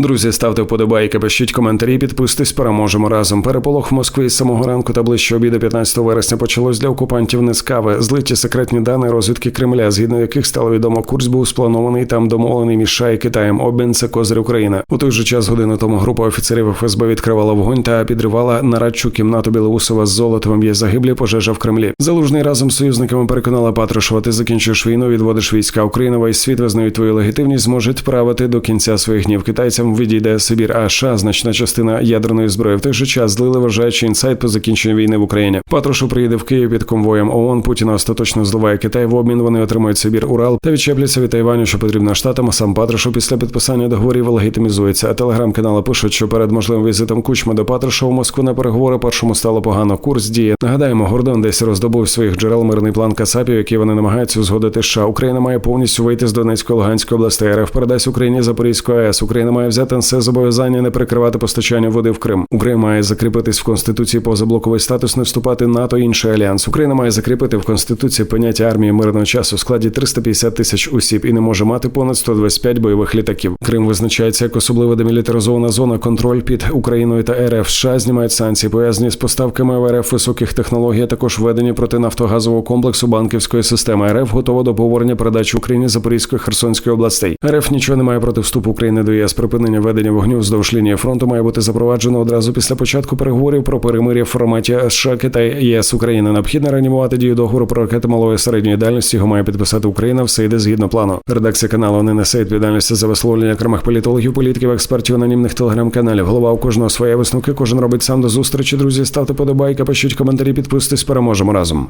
Друзі, ставте вподобайки, пишіть коментарі, підписуйтесь, переможемо разом. Переполох в Москві з самого ранку та ближче обіду 15 вересня почалось для окупантів не. Злиті секретні дані розвідки Кремля, згідно яких стало відомо, курс був спланований там домовлений між США і Китаєм. Обмін це козир України. У той же час годину тому група офіцерів ФСБ відкривала вогонь та підривала нарадчу кімнату Білоусова з Золотовим. Є загиблі пожежа в Кремлі. Залужний разом з союзниками переконала Патрушева, ти закінчиш війну, відводиш війська. Україна весь світ визнають твою легітимність, зможуть правити до кінця своїх днів. Китайцям відійде Сибір, а США значна частина ядерної зброї. В той же час злили вважаючи інсайт по закінченню війни в Україні. Патрушев приїде в Київ під конвоєм ООН. Путіна остаточно зливає Китай. В обмін вони отримують Сибір, Урал та відчепляться від Тайваню, що потрібно штатам. А сам Патрушев після підписання договорів легітимізується. А телеграм-канали пишуть, що перед можливим візитом Кучма до Патрушева в Москву на переговори першому стало погано. Курс діє. Нагадаємо, Гордон десь роздобув своїх джерел мирний план Касапів, який вони намагаються узгодити. США. Україна має повністю вийти з Донецької Луганської областей. РФ передасть Україні Запорізьку АЕС. Україна має взяти на себе зобов'язання не прикривати постачання води в Крим. Україна має закріпитись в конституції позаблоковий статус, не вступати НАТО і інший альянс. Україна має закріпити в конституції поняття армії мирного часу в складі 350 тисяч осіб і не може мати понад 125 бойових літаків. Крим визначається як особливо демілітаризована зона. Контроль під Україною та РФ США знімають санкції, пов'язані з поставками в РФ високих технологій, а також введення проти нафтогазового комплексу банківської системи. РФ готова до повернення передачі Україні Запорізької Херсонської областей. РФ нічого не має проти вступу України до ЄС. Припинення ведення вогню вздовж лінії фронту має бути запроваджено одразу після початку переговорів про перемир'я в форматі США Китай ЄС України. Необхідно реанімувати дію договору про ракети малої середньої дальності. Його має підписати Україна. Все йде згідно плану. Редакція каналу не несе відповідальності за висловлення окремих політологів, політиків, експертів, анонімних телеграм-каналів. Голова у кожного своє висновки. Кожен робить сам до зустрічі. Друзі, ставте подобайка, пишіть коментарі, підписуйтесь. Переможемо разом.